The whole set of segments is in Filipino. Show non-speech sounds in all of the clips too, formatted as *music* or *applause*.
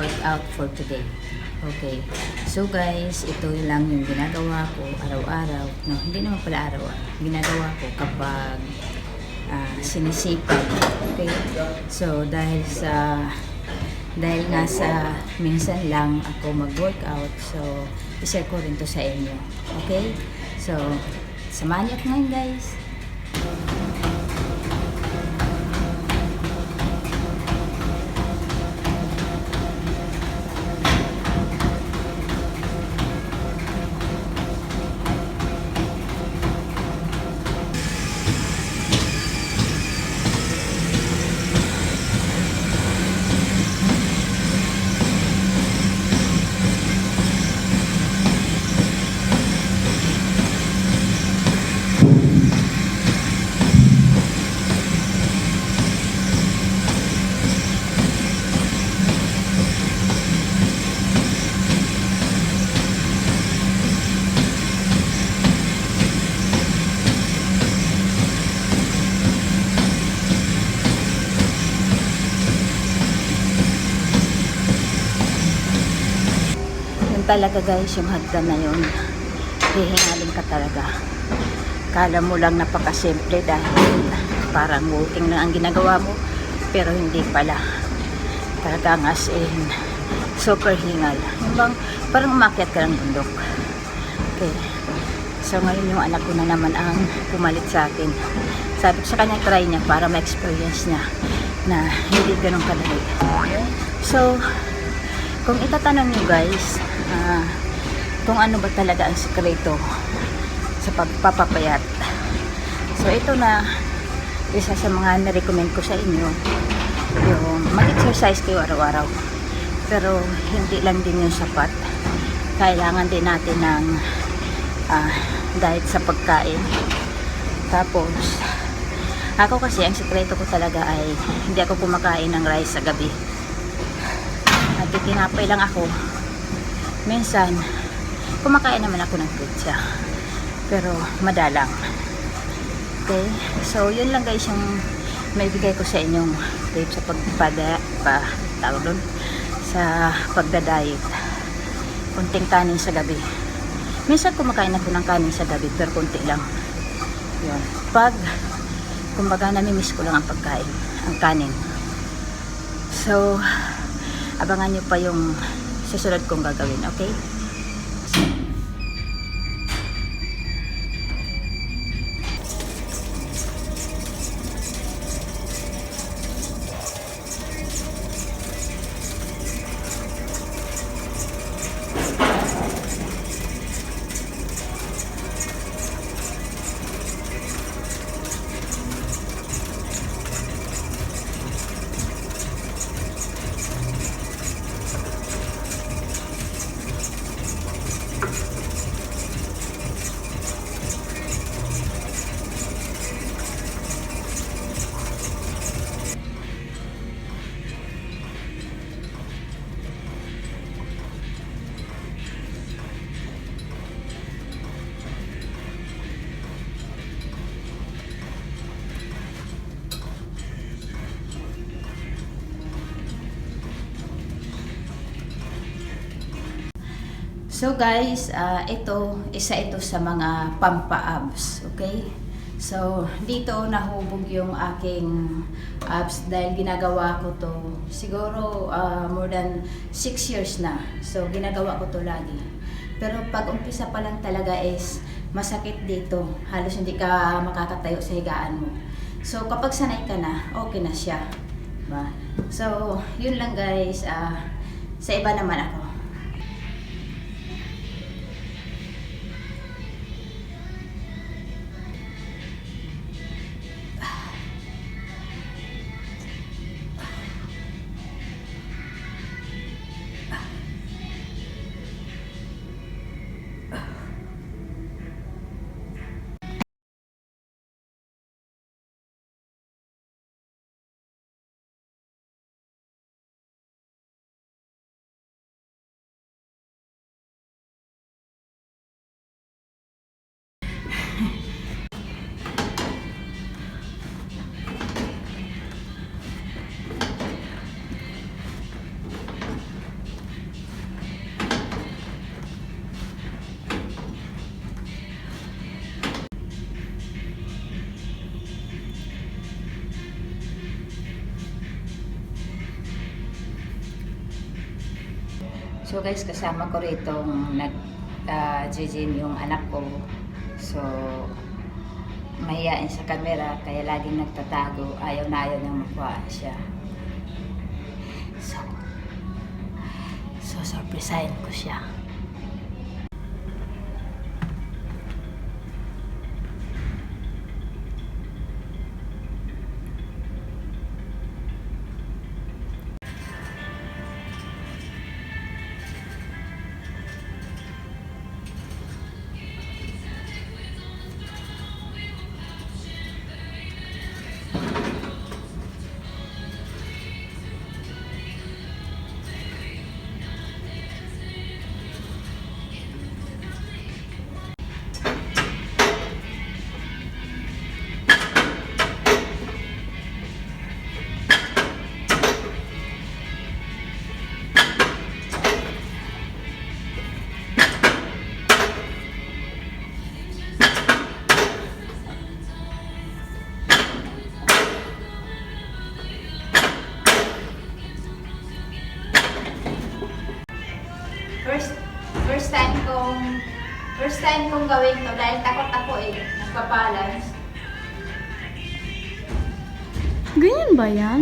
workout for today. Okay. So guys, ito lang yung ginagawa ko araw-araw. No, hindi naman pala araw. ah. Ginagawa ko kapag ah, sinisipag. Okay? So dahil sa dahil nga sa minsan lang ako mag-workout, so ishare ko rin to sa inyo. Okay? So, samahan niyo ngayon guys. Yun talaga guys, yung hagdan na yun. Hihingalin ka talaga. Kala mo lang napakasimple dahil parang walking na ang ginagawa mo. Pero hindi pala. Talagang as in, super hingal. Yung bang, parang umakyat ka ng bundok. Okay. So ngayon yung anak ko na naman ang pumalit sa akin. Sabi ko sa kanya, try niya para ma-experience niya na hindi ganun kadali. So, kung itatanong nyo guys, ah, kung ano ba talaga ang sekreto sa pagpapapayat. So ito na isa sa mga na-recommend ko sa inyo yung mag-exercise kayo araw-araw. Pero hindi lang din yung sapat. Kailangan din natin ng ah, diet sa pagkain. Tapos, ako kasi ang sekreto ko talaga ay hindi ako kumakain ng rice sa gabi nagtitinapay lang ako minsan kumakain naman ako ng pizza. Pero madalang. Okay? So yun lang guys yung may bigay ko sa inyong tip sa pagpada pa tawag doon? Sa pagda-diet. Kunting kanin sa gabi. Minsan kumakain ako ng kanin sa gabi pero kunti lang. Yun. Pag kumbaga namimiss ko lang ang pagkain ang kanin. So abangan nyo pa yung susunod kong gagawin, okay? So guys, ah, ito, isa ito sa mga pampa-abs, okay? So, dito nahubog yung aking abs dahil ginagawa ko to siguro ah, more than 6 years na. So, ginagawa ko to lagi. Pero pag umpisa pa lang talaga is masakit dito. Halos hindi ka makakatayo sa higaan mo. So, kapag sanay ka na, okay na siya. Diba? So, yun lang guys. ah, sa iba naman ako. So guys, kasama ko rito nag uh, yung anak ko. So mahihain sa camera kaya laging nagtatago. Ayaw na ayaw nang makuha siya. So, so surprisein ko siya. Kong gawin to dahil takot ako eh, nagpa-balance. Ganyan ba yan?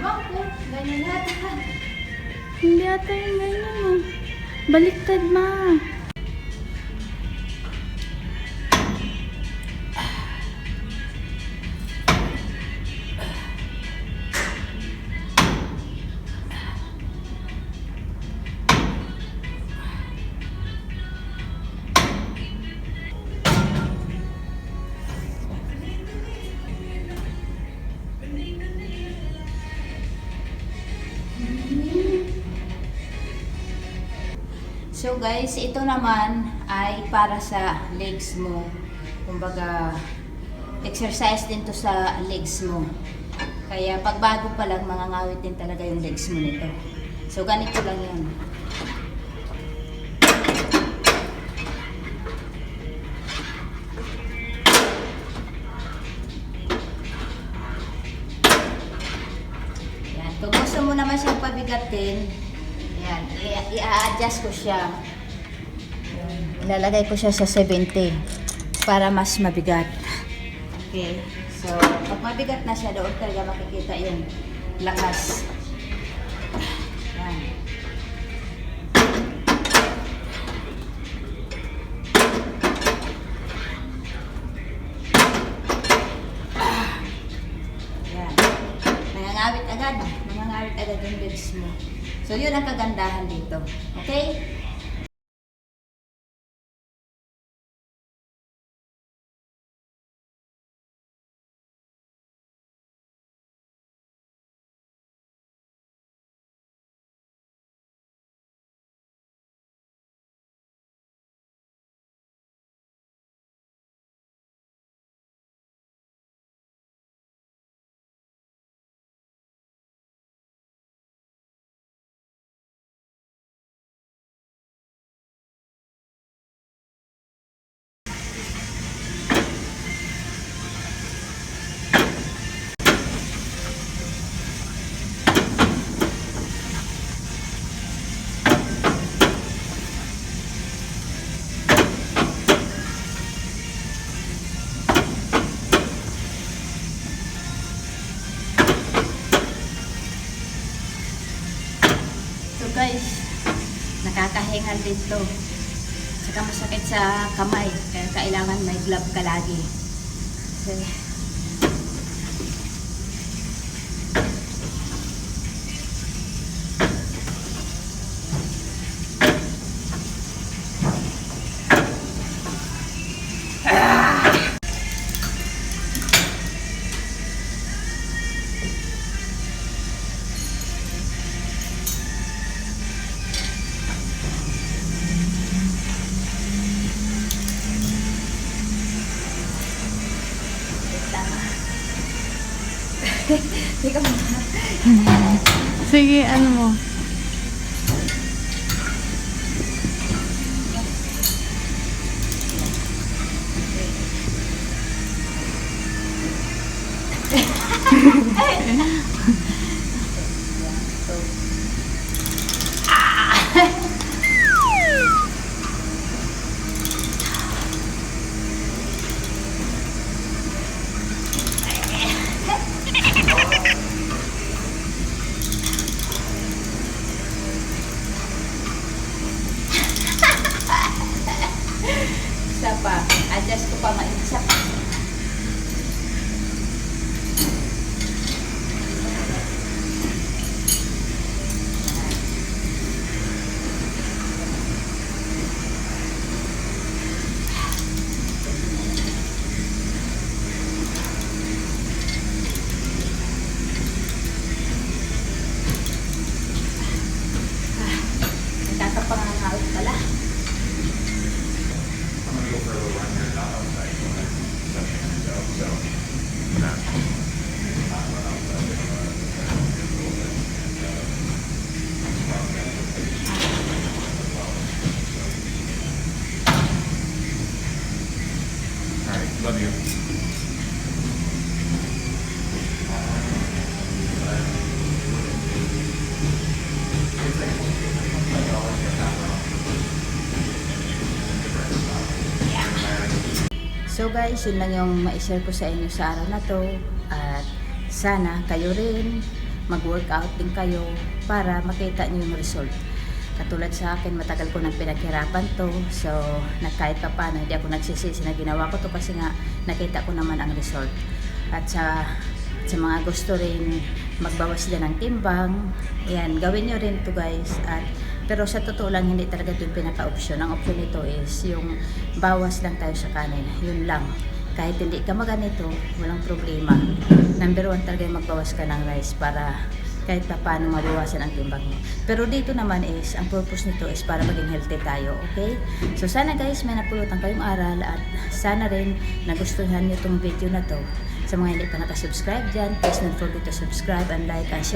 Ewan ko, ganyan yata. Hindi ata yung ganyan eh. Baliktad ma. So guys, ito naman ay para sa legs mo. Kumbaga, exercise din to sa legs mo. Kaya pag bago pa lang, mangangawit din talaga yung legs mo nito. So ganito lang yun. Yan. Kung gusto mo naman siyang pabigatin, yan, i-adjust ko siya. Ilalagay ko siya sa 70 para mas mabigat. Okay. So, pag mabigat na siya, doon talaga makikita yung lakas. Yan. Yan. Nangangawit agad. Nangangawit agad yung legs mo. So, yun ang kagandahan dito. Okay? Dito. Saka masakit sa kamay. Kaya kailangan may glove ka lagi. Kasi, Sige, ano mo. *laughs* 帮忙一下。Guys, yun lang yung ma-share ko sa inyo sa araw na to. At sana kayo rin mag-workout din kayo para makita niyo yung result. Katulad sa akin, matagal ko nang pinaghirapan to. So, na kahit pa paano, hindi ako nagsisisi na ginawa ko to kasi nga nakita ko naman ang result. At sa, sa mga gusto rin magbawas din ng timbang, yan, gawin nyo rin to guys. At, pero sa totoo lang, hindi talaga ito yung pinaka-option. Ang option nito is yung bawas lang tayo sa kanin. Yun lang. Kahit hindi ka maganito, walang problema. Number one talaga yung magbawas ka ng rice para kahit pa paano mabawasan ang timbang mo. Pero dito naman is, ang purpose nito is para maging healthy tayo, okay? So sana guys, may napulutan kayong aral at sana rin nagustuhan niyo itong video na to. Sa mga hindi pa nakasubscribe dyan, please don't forget to subscribe and like and share